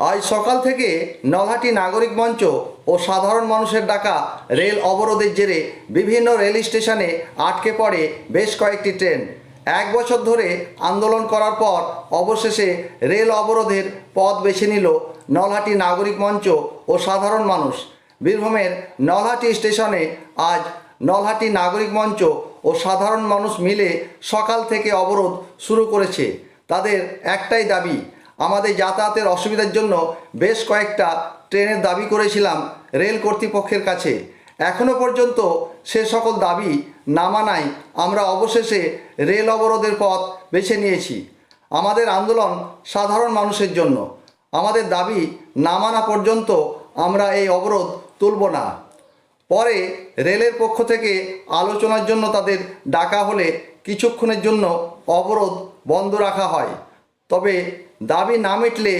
আজ সকাল থেকে নলহাটি নাগরিক মঞ্চ ও সাধারণ মানুষের ডাকা রেল অবরোধের জেরে বিভিন্ন রেল স্টেশনে আটকে পড়ে বেশ কয়েকটি ট্রেন। এক বছর ধরে আন্দোলন করার পর অবশেষে রেল অবরোধের পথ বেছে নিল নলহাটি নাগরিক মঞ্চ ও সাধারণ মানুষ। বীরভূমের নলহাটি স্টেশনে আজ নলহাটি নাগরিক মঞ্চ ও সাধারণ মানুষ মিলে সকাল থেকে অবরোধ শুরু করেছে। তাদের একটাই দাবি আমাদের যাতায়াতের অসুবিধার জন্য বেশ কয়েকটা ট্রেনের দাবি করেছিলাম রেল কর্তৃপক্ষের কাছে। এখনও পর্যন্ত সে সকল দাবি না মানায় আমরা অবশেষে রেল অবরোধের পথ বেছে নিয়েছি। আমাদের আন্দোলন সাধারণ মানুষের জন্য। আমাদের দাবি না মানা পর্যন্ত আমরা এই অবরোধ তুলব না। পরে রেলের পক্ষ থেকে আলোচনার জন্য তাদের ডাকা হলে কিছুক্ষণের জন্য অবরোধ বন্ধ রাখা হয়। তবে দাবি না মিটলে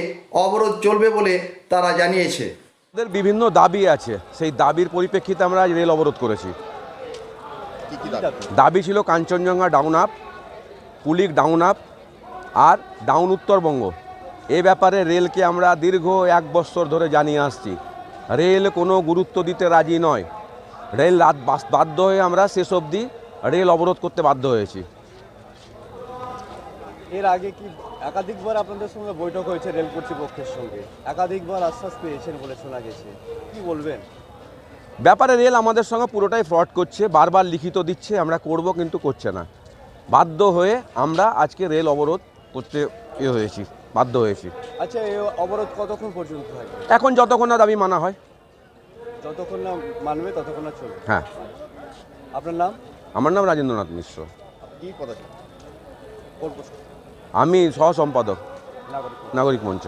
অবরোধ চলবে বলে তারা জানিয়েছে। আমাদের বিভিন্ন দাবি আছে। সেই দাবির পরিপ্রেক্ষিতে আমরা আজ রেল অবরোধ করেছি। দাবি ছিল কাঞ্চনজঙ্ঘা ডাউন আপ পুলিক ডাউন আপ আর ডাউন উত্তরবঙ্গ। এ ব্যাপারে রেলকে আমরা দীর্ঘ এক বছর ধরে জানিয়ে আসছি। রেল কোনো গুরুত্ব দিতে রাজি নয়। রেল বাধ্য হয়ে আমরা শেষ অবধি রেল অবরোধ করতে বাধ্য হয়েছি। এর আগে কি একাধিকবার আপনাদের সঙ্গে বৈঠক হয়েছে রেল কর্তৃপক্ষের সঙ্গে। একাধিকবার আশ্বাস পেয়েছেন বলে শোনা গেছে। কি বলবেন? ব্যাপারে রেল আমাদের সঙ্গে পুরোটাই ফ্রড করছে বারবার লিখিত দিচ্ছে আমরা করব কিন্তু করছে না। বাধ্য হয়ে আমরা আজকে রেল অবরোধ করতে এ হয়েছি বাধ্য হয়েছি। আচ্ছা এই অবরোধ কতক্ষণ পর্যন্ত থাকবে? এখন যতক্ষণ না দাবি মানা হয়। যতক্ষণ না মানবে ততক্ষণ না চলবে। হ্যাঁ। আপনার নাম? আমার নাম রাজেন্দ্রনাথ মিশ্র। কি পদ কোন পোস্ট? আমি সহ সম্পাদক নাগরিক মঞ্চ।